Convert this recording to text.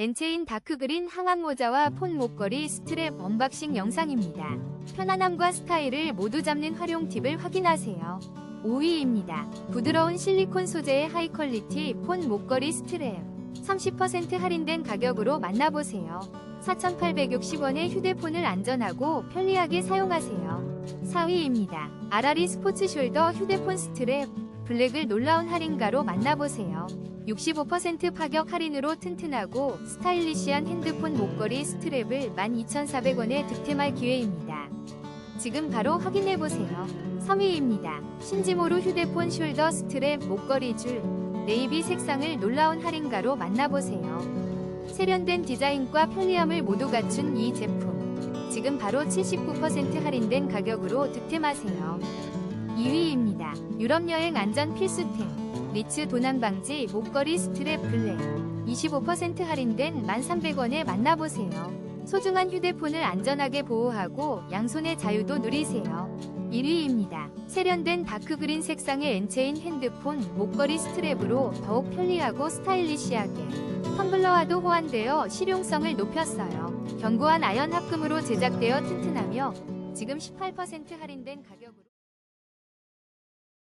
엔체인 다크그린 항암 모자와 폰 목걸이 스트랩 언박싱 영상입니다. 편안함과 스타일을 모두 잡는 활용 팁을 확인하세요. 5위입니다. 부드러운 실리콘 소재의 하이 퀄리티 폰 목걸이 스트랩. 30% 할인된 가격으로 만나보세요. 4,860원에 휴대폰을 안전하고 편리하게 사용하세요. 4위입니다. 아라리 스포츠 숄더 휴대폰 스트랩. 블랙을 놀라운 할인가로 만나보세요. 65% 파격 할인으로 튼튼하고 스타일리시한 핸드폰 목걸이 스트랩을 12,400원에 득템할 기회입니다. 지금 바로 확인해보세요. 3위입니다. 신지모루 휴대폰 숄더 스트랩 목걸이 줄 네이비 색상을 놀라운 할인가로 만나보세요. 세련된 디자인과 편리함을 모두 갖춘 이 제품. 지금 바로 79% 할인된 가격으로 득템하세요. 2위입니다. 유럽 여행 안전 필수템. 리츠 도난 방지 목걸이 스트랩 블랙. 25% 할인된 1,300원에 만나보세요. 소중한 휴대폰을 안전하게 보호하고 양손의 자유도 누리세요. 1위입니다. 세련된 다크그린 색상의 엔체인 핸드폰 목걸이 스트랩으로 더욱 편리하고 스타일리시하게 텀블러와도 호환되어 실용성을 높였어요. 견고한 아연 합금으로 제작되어 튼튼하며 지금 18% 할인된 가격으로